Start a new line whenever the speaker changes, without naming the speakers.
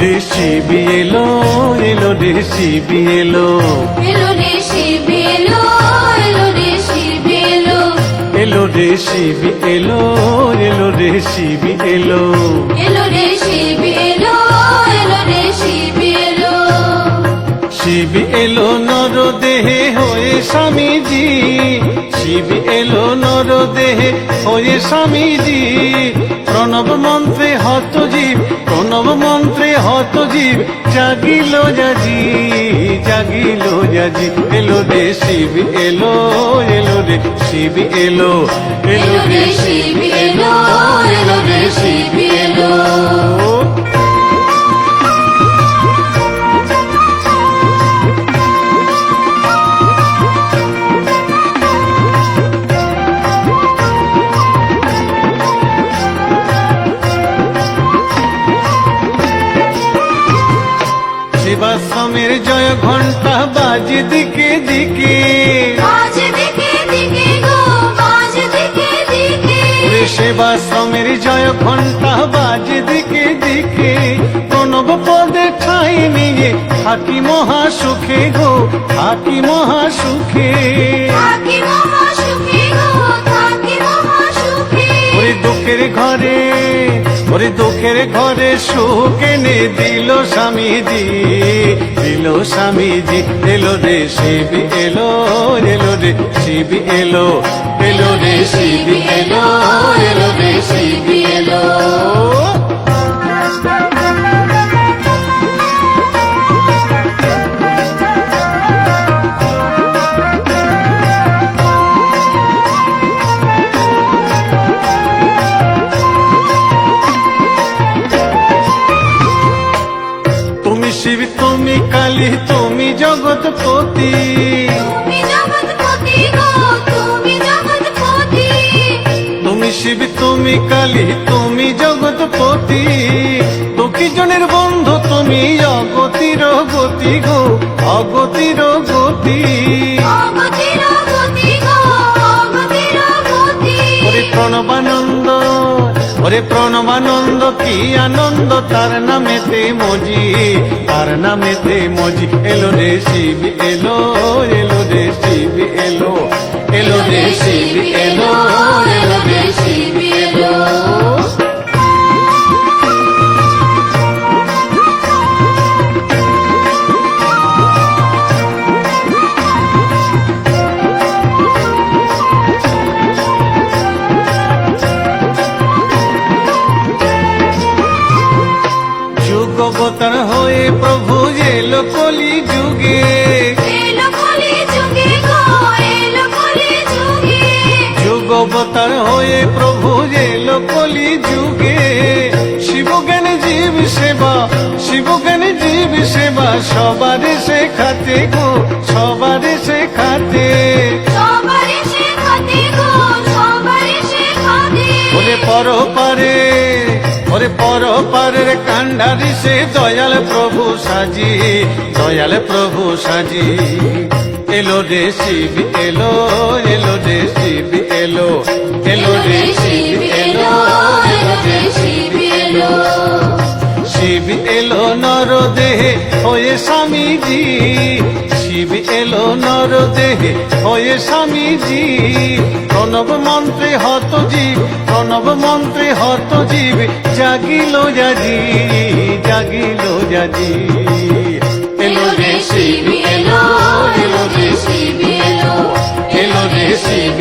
দেশি বিয়েলো এলো দেশি বিয়েলো এলো
দেশি বিয়েলো এলো দেশি বিয়েলো এলো
দেশি বিয়েলো এলো দেশি বিয়েলো এলো
এলো শিব এলো
নর দেহে হয়ে স্বামীজি। শিব এলো নর দেহে হয়ে স্বামীজি। প্রণব মন্ত্রে হত জীব প্রণব মন্ত্রে হত জীব জাগিল জাজি জাগিল জাজি। এলো রে শিব, এলো এলো রে শিব, এলো। এলো রে শিব, এলো এলো রে শিব বাজে দিকে। দিকে ওরে সেবাশ্রমের জয় ঘণ্টা বাজে দিকে দিকে। প্রণব পদে ঠাই নিয়ে থাকি মহা সুখে গো থাকি মহা সুখে। ওরে দুঃখের ঘরে ওরে দুঃখের ঘরে সুখ এনে দিল স্বামীজি। দিল স্বামীজি, এলো রে, শিব এলো এলো রে, শিব এলো এলো রে, শিব এলো এলো রে, শিব তুমি কালী তুমি জগৎপতি।
তুমি
শিব তুমি কালী তুমি জগৎপতি। দুঃখী জনের বন্ধু তুমি অগতির গতি গো অগতির গতি।
অগতির
ওরে প্রণবানন্দ, কি আনন্দ, তার নামেতে মজি, তার নামেতে মজি। এলো রে শিব, এলো এলো রে শিব, এলো এলো রে শিব, এলো। যুগে শিবজ্ঞান জীব সেবা শিবজ্ঞান জীব সেবা সবার শেখাতে গো সবার শেখাতে। ওরে পর পারে ওরে পর পারের কান্ডারি সে দয়াল প্রভু সাজি দয়াল প্রভু সাজি। এলো রে শিব এলো এলো রে শিব এলো এলো রে নর দেহে হয়ে স্বামীজি। শিব এলো নর দেহে হয়ে স্বামীজি। প্রণব মন্ত্রে হত জীব প্রণব মন্ত্রে হত জীব জাগিল জাজি জাগিল জাজি এলো রে শিব, এলো এলো রে শিব, এলো। এলো রে শিব